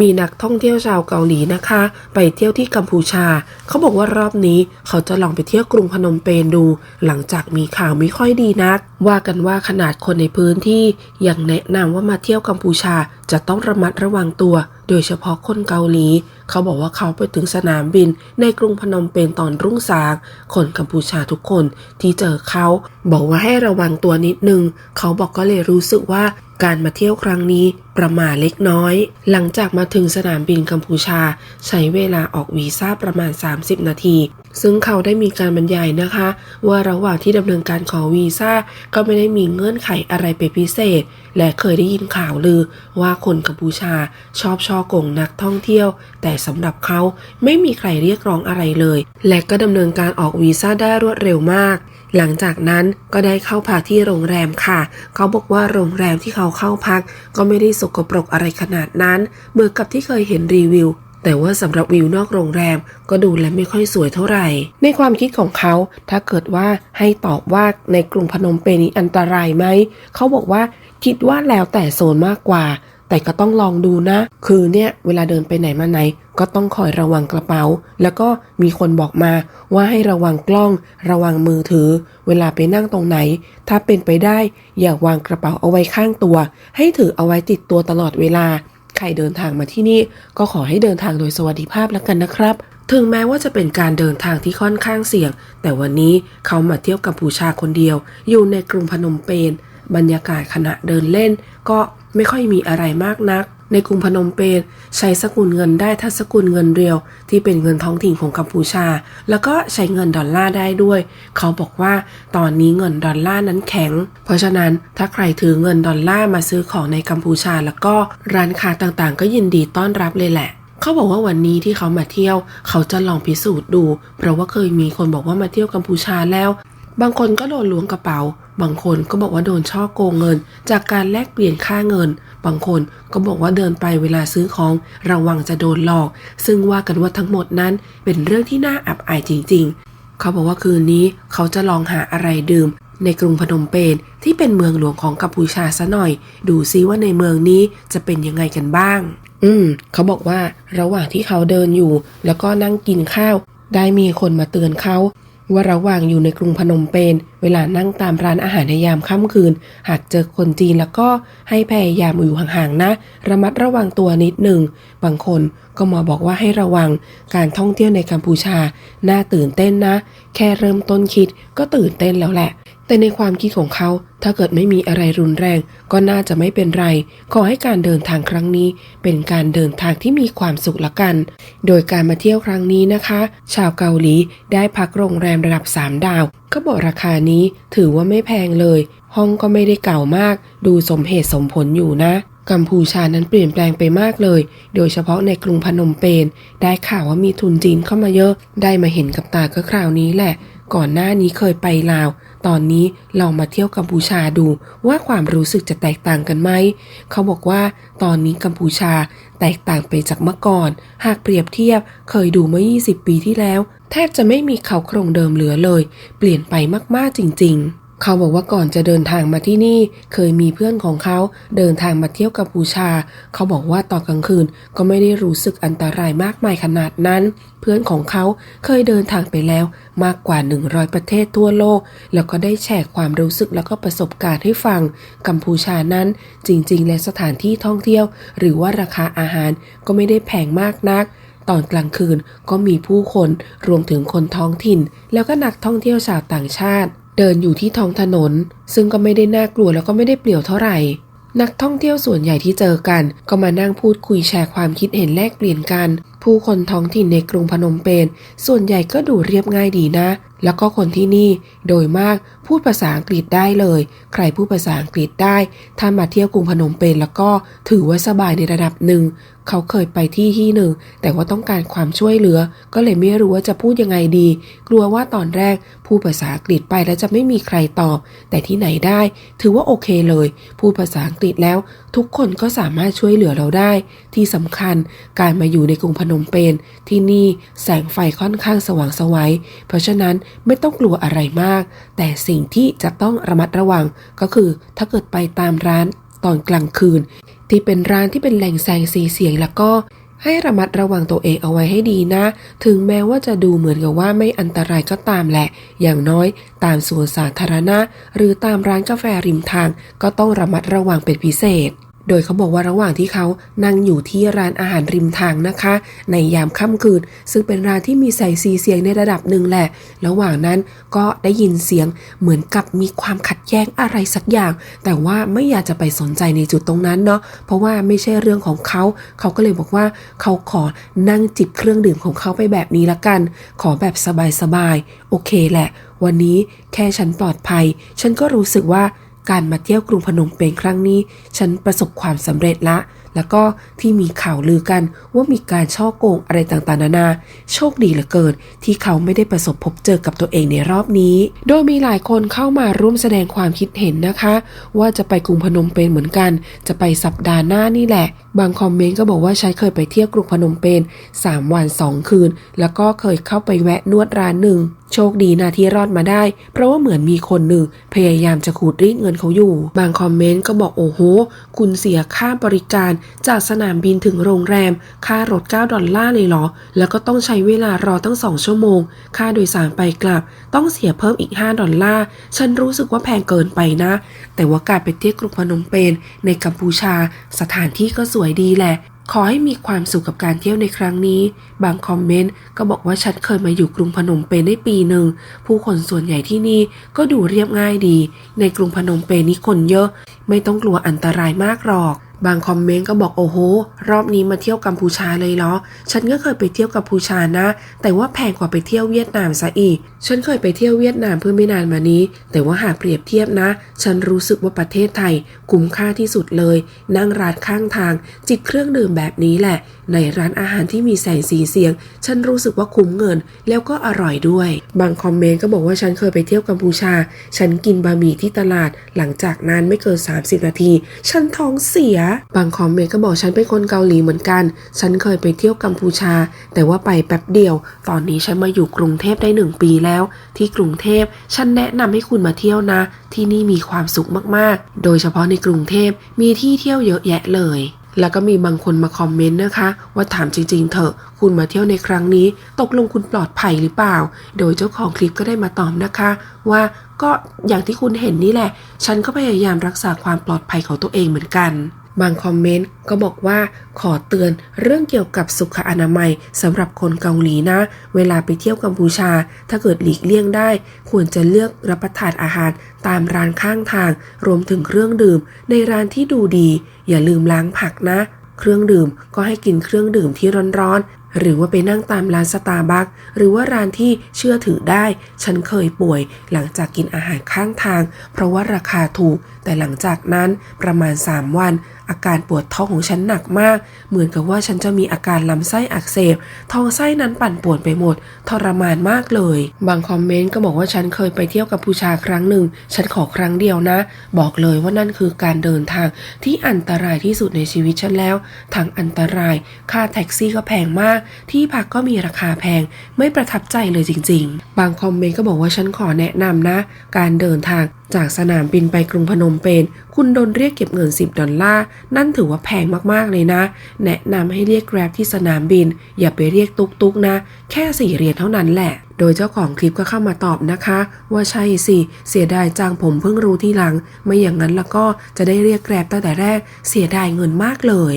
มีนักท่องเที่ยวชาวเกาหลีนะคะ ไปเที่ยวที่กัมพูชา เขาบอกว่ารอบนี้เขาจะลองไปเที่ยวกรุงพนมเปญดู หลังจากมีข่าวไม่ค่อยดีนัก ว่ากันว่าขนาดคนในพื้นที่ยังแนะนำว่ามาเที่ยวกัมพูชาจะต้องระมัดระวังตัว โดยเฉพาะคนเกาหลี เขาบอกว่าเขาไปถึงสนามบินในกรุงพนมเปญตอนรุ่งสาง คนกัมพูชาทุกคนที่เจอเขาบอกว่าให้ระวังตัวนิดนึง เขาบอกก็เลยรู้สึกว่าการมาเที่ยวครั้งนี้ประมาเล็กน้อย หลังจากมาถึงสนามบินกัมพูชา ใช้เวลาออกวีซ่าประมาณ 30 นาที ซึ่งเขาได้มีการบรรยายนะคะ ว่าระหว่างที่ดำเนินการขอวีซ่าก็ไม่ได้มีเงื่อนไขอะไรเป็นพิเศษ และเคยได้ยินข่าวลือว่าคนกัมพูชาชอบช่อกงนักท่องเที่ยว แต่สำหรับเขาไม่มีใครเรียกร้องอะไรเลย และก็ดำเนินการออกวีซ่าได้รวดเร็วมาก หลังจากนั้นก็ได้เข้าพักที่โรงแรมค่ะ เขาบอกว่าโรงแรมที่เขาเข้าพัก ก็ไม่ได้สกปรกอะไรขนาดนั้นเหมือนกับที่เคยเห็นรีวิวแต่ว่าสำหรับวิวนอกโรงแรมก็ดูและไม่ค่อยสวยเท่าไหร่ ในความคิดของเขา ถ้าเกิดว่าให้ตอบว่าในกรุงพนมเปญนี้อันตรายไหม เขาบอกว่าคิดว่าแล้วแต่โซนมากกว่า แต่ก็ต้องลองดูนะ คือเนี่ยเวลาเดินไปไหนมาไหน ก็ต้องคอยระวังกระเป๋า แล้วก็มีคนบอกมาว่าให้ระวังกล้อง ระวังมือถือ เวลาไปนั่งตรงไหน ถ้าเป็นไปได้ อย่าวางกระเป๋าเอาไว้ข้างตัว ให้ถือเอาไว้ติดตัวตลอดเวลา ใครเดินทางมาที่นี่ ก็ขอให้เดินทางโดยสวัสดิภาพแล้วกันนะครับถึงแม้ว่าจะเป็นการเดินทางที่ค่อนข้างเสี่ยง แต่วันนี้เขามาเที่ยวกัมพูชาคนเดียว อยู่ในกรุงพนมเปญ บรรยากาศขณะเดินเล่น ก็ไม่ค่อยมีอะไรมากนัก ในกรุงพนมเปญใช้สกุลเงินได้ทั้งสกุลเงินเรียว ที่เป็นเงินท้องถิ่นของกัมพูชา แล้วก็ใช้เงินดอลลาร์ได้ด้วย เขาบอกว่าตอนนี้เงินดอลลาร์นั้นแข็ง เพราะฉะนั้นถ้าใครถือเงินดอลลาร์มาซื้อของในกัมพูชา แล้วก็ร้านค้าต่างๆ ก็ยินดีต้อนรับเลยแหละเขาบอกว่าวันนี้ที่เขามาเที่ยว เขาจะลองพิสูจน์ดู เพราะว่าเคยมีคนบอกว่ามาเที่ยวกัมพูชาแล้ว บางคนก็โดนล้วงกระเป๋า บางคนก็บอกว่าโดนช่อโกงเงิน จากการแลกเปลี่ยนค่าเงิน บางคนก็บอกว่าเดินไปเวลาซื้อของระวังจะโดนหลอก ซึ่งว่ากันว่าทั้งหมดนั้นเป็นเรื่องที่น่าอับอายจริง ๆ เขาบอกว่าคืนนี้เขาจะลองหาอะไรดื่ม ในกรุงพนมเปญที่เป็นเมืองหลวงของกัมพูชาซะหน่อย ดูซิว่าในเมืองนี้จะเป็นยังไงกันบ้าง อืม เขาบอกว่าระหว่างที่เขาเดินอยู่ แล้วก็นั่งกินข้าว ได้มีคนมาเตือนเขา ว่าระหว่างอยู่ในกรุงพนมเปญเวลานั่งตามร้านอาหารในยามค่ำคืน หากเจอคนจีนแล้วก็ให้พยายามอยู่ห่างๆนะ ระมัดระวังตัวนิดหนึ่ง บางคนก็มาบอกว่าให้ระวังการท่องเที่ยวในกัมพูชา น่าตื่นเต้นนะ แค่เริ่มต้นคิดก็ตื่นเต้นแล้วแหละ แต่ในความคิดของเขาถ้าเกิดไม่มีอะไรรุนแรง ก็น่าจะไม่เป็นไร ขอให้การเดินทางครั้งนี้ เป็นการเดินทางที่มีความสุขละกัน โดยการมาเที่ยวครั้งนี้นะคะ ชาวเกาหลีได้พักโรงแรมระดับ 3 ดาว ก็บอกราคานี้ถือว่าไม่แพงเลย ห้องก็ไม่ได้เก่ามาก ดูสมเหตุสมผลอยู่นะกัมพูชานั้นเปลี่ยนแปลงไปมากเลย โดยเฉพาะในกรุงพนมเปญ ได้ข่าวว่ามีทุนจีนเข้ามาเยอะ ได้มาเห็นกับตาก็คราวนี้แหละ ก่อนหน้านี้เคยไปลาว ตอนนี้ลองมาเที่ยวกัมพูชาดูว่าความรู้สึกจะแตกต่างกันไหม เขาบอกว่าตอนนี้กัมพูชาแตกต่างไปจากเมื่อก่อน หากเปรียบเทียบเคยดูเมื่อ 20 ปีที่แล้ว แทบจะไม่มีเขาโครงเดิมเหลือเลย เปลี่ยนไปมากๆจริง ๆ เขาบอกว่าก่อนจะเดินทางมาที่นี่เคยมีเพื่อนของเขาเดินทางมาเที่ยวกัมพูชา เขาบอกว่าตอนกลางคืนก็ไม่ได้รู้สึกอันตรายมากมายขนาดนั้น เพื่อนของเขาเคยเดินทางไปแล้วมากกว่า 100 ประเทศทั่วโลก แล้วก็ได้แชร์ความรู้สึกแล้วก็ประสบการณ์ให้ฟัง กัมพูชานั้น จริง ๆ และสถานที่ท่องเที่ยว หรือว่าราคาอาหารก็ไม่ได้แพงมากนักตอนกลางคืนก็มีผู้คนรวมถึงคนท้องถิ่น แล้วก็นักท่องเที่ยวชาวต่างชาติ เดินอยู่ที่ท้องถนน ซึ่งก็ไม่ได้น่ากลัวแล้วก็ไม่ได้เปลี่ยวเท่าไหร่ นักท่องเที่ยวส่วนใหญ่ที่เจอกัน ก็มานั่งพูดคุยแชร์ความคิดเห็นแลกเปลี่ยนกันผู้คนท้องถิ่นในกรุงพนมเปญส่วนใหญ่ก็ดูเรียบง่ายดีนะ แล้วก็คนที่นี่โดยมากพูดภาษาอังกฤษได้เลย ใครพูดภาษาอังกฤษได้ ถ้ามาเที่ยวกรุงพนมเปญแล้วก็ถือว่าสบายในระดับหนึ่ง เขาเคยไปที่ที่หนึ่ง แต่ว่าต้องการความช่วยเหลือ ก็เลยไม่รู้ว่าจะพูดยังไงดี กลัวว่าตอนแรกพูดภาษาอังกฤษไปแล้วจะไม่มีใครตอบ แต่ที่ไหนได้ ถือว่าโอเคเลย พูดภาษาอังกฤษแล้ว ทุกคนก็สามารถช่วยเหลือเราได้ ที่สำคัญการมาอยู่ในกรุงพนมเปญที่นี่แสงไฟค่อนข้างสว่างสวัย เพราะฉะนั้นไม่ต้องกลัวอะไรมาก แต่สิ่งที่จะต้องระมัดระวังก็คือถ้าเกิดไปตามร้านตอนกลางคืน ที่เป็นร้านที่เป็นแหล่งแสงสีเสียงแล้วก็ให้ระมัดระวังตัวเองเอาไว้ให้ดีนะ ถึงแม้ว่าจะดูเหมือนกับว่าไม่อันตรายก็ตามแหละ อย่างน้อยตามสวนสาธารณะ หรือตามร้านกาแฟริมทางก็ต้องระมัดระวังเป็นพิเศษ โดยเขาบอกว่าระหว่างที่เขานั่งอยู่ที่ร้านอาหารริมทางนะคะ ในยามค่ำคืน ซึ่งเป็นร้านที่มีแสงสีเสียงในระดับหนึ่งแหละ ระหว่างนั้นก็ได้ยินเสียงเหมือนกับมีความขัดแย้งอะไรสักอย่าง แต่ว่าไม่อยากจะไปสนใจในจุดตรงนั้นเนาะเพราะว่าไม่ใช่เรื่องของเขา เขาก็เลยบอกว่าเขาขอนั่งจิบเครื่องดื่มของเขาไปแบบนี้ละกัน ขอแบบสบายๆโอเคแหละ วันนี้แค่ฉันปลอดภัย ฉันก็รู้สึกว่า การมาเที่ยวกรุงพนมเปญครั้งนี้ ฉันประสบความสำเร็จละ แล้วก็ที่มีข่าวลือกันว่ามีการช่อโกงอะไรต่างๆ นานา โชคดีเหลือเกินที่เขาไม่ได้ประสบพบเจอกับตัวเองในรอบนี้ โดยมีหลายคนเข้ามาร่วมแสดงความคิดเห็นนะคะ ว่าจะไปกรุงพนมเปญเหมือนกัน จะไปสัปดาห์หน้านี่แหละ บางคอมเมนต์ก็บอกว่าฉันเคยไปเที่ยวกรุงพนมเปญ3 วัน 2 คืน แล้วก็เคยเข้าไปแวะนวดร้านหนึ่งโชคดีนะที่รอดมาได้ เพราะว่าเหมือนมีคนหนึ่งพยายามจะขูดรีดเงินเขาอยู่ บางคอมเมนต์ก็บอกโอ้โห คุณเสียค่าบริการจากสนามบินถึงโรงแรม ค่ารถ 9 ดอลลาร์เลยเหรอ แล้วก็ต้องใช้เวลารอตั้ง 2 ชั่วโมง ค่าโดยสารไปกลับ ต้องเสียเพิ่มอีก 5 ดอลลาร์ ฉันรู้สึกว่าแพงเกินไปนะ แต่ว่าการไปเที่ยวกรุงพนมเปญในกัมพูชา สถานที่ก็สวยดีแหละขอให้มีความสุขกับการเที่ยวในครั้งนี้ บางคอมเมนต์ก็บอกว่าฉันเคยมาอยู่กรุงพนมเปญได้ปีหนึ่ง ผู้คนส่วนใหญ่ที่นี่ก็ดูเรียบง่ายดี ในกรุงพนมเปญนี่คนเยอะ ไม่ต้องกลัวอันตรายมากหรอก บางคอมเมนต์ก็บอกโอ้โห รอบนี้มาเที่ยวกัมพูชาเลยเหรอ ฉันก็เคยไปเที่ยวกัมพูชานะ แต่ว่าแพงกว่าไปเที่ยวเวียดนามซะอีก ฉันเคยไปเที่ยวเวียดนามเพื่อไม่นานมานี้ แต่ว่าหากเปรียบเทียบนะ ฉันรู้สึกว่าประเทศไทย คุ้มค่าที่สุดเลย นั่งร้านข้างทาง จิบเครื่องดื่มแบบนี้แหละ ในร้านอาหารที่มีแสงสีเสียง ฉันรู้สึกว่าคุ้มเงิน แล้วก็อร่อยด้วย บางคอมเมนต์ก็บอกว่าฉันเคยไปเที่ยวกัมพูชา ฉันกินบะหมี่ที่ตลาด หลังจากนั้นไม่เกิน 30 นาที ฉันท้องเสียบางคอมเมนต์ก็บอกฉันเป็นคนเกาหลีเหมือนกัน ฉันเคยไปเที่ยวกัมพูชา แต่ว่าไปแป๊บเดียว ตอนนี้ฉันมาอยู่กรุงเทพได้หนึ่งปีแล้ว ที่กรุงเทพฉันแนะนำให้คุณมาเที่ยวนะ ที่นี่มีความสุขมากๆ โดยเฉพาะในกรุงเทพมีที่เที่ยวเยอะแยะเลยแล้วก็มีบางคนมาคอมเมนต์นะคะ ว่าถามจริงๆเถอะ คุณมาเที่ยวในครั้งนี้ ตกลงคุณปลอดภัยหรือเปล่า โดยเจ้าของคลิปก็ได้มาตอบนะคะ ว่าก็อย่างที่คุณเห็นนี่แหละ ฉันก็พยายามรักษาความปลอดภัยของตัวเองเหมือนกัน บางคอมเมนต์ก็บอกว่าขอเตือนเรื่องเกี่ยวกับสุขอนามัยสำหรับคนเกาหลีนะ เวลาไปเที่ยวกัมพูชา ถ้าเกิดหลีกเลี่ยงได้ ควรจะเลือกรับประทานอาหารตามร้านข้างทาง รวมถึงเครื่องดื่ม ในร้านที่ดูดี อย่าลืมล้างผักนะ เครื่องดื่มก็ให้กินเครื่องดื่มที่ร้อนๆหรือว่าไปนั่งตามร้านสตาร์บัคหรือว่าร้านที่เชื่อถือได้ ฉันเคยป่วยหลังจากกินอาหารข้างทาง เพราะว่าราคาถูก แต่หลังจากนั้นประมาณ 3 วัน อาการปวดท้องของฉันหนักมาก เหมือนกับว่าฉันจะมีอาการลำไส้อักเสบ ท้องไส้นั้นปั่นป่วนไปหมด ทรมานมากเลย บางคอมเมนต์ก็บอกว่าฉันเคยไปเที่ยวกับผู้ชาครั้งหนึ่ง ฉันขอครั้งเดียวนะ บอกเลยว่านั่นคือการเดินทางที่อันตรายที่สุดในชีวิตฉันแล้ว ทั้งอันตราย ค่าแท็กซี่ก็แพงมาก ที่พักก็มีราคาแพง ไม่ประทับใจเลยจริง ๆ บางคอมเมนต์ก็บอกว่าฉันขอแนะนำนะ การเดินทาง จากสนามบินไปกรุงพนมเปญคุณโดนเรียกเก็บเงิน 10 ดอลลาร์ นั่นถือว่าแพงมากๆเลยนะ แนะนำให้เรียกแกร็บที่สนามบิน อย่าไปเรียกตุกตุกๆนะ แค่สี่เหรียญเท่านั้นแหละ โดยเจ้าของคลิปก็เข้ามาตอบนะคะ ว่าใช่สิ เสียดายจังผมเพิ่งรู้ทีหลัง ไม่อย่างนั้นแล้วก็จะได้เรียกแกร็บตั้งแต่แรก เสียดายเงินมากเลย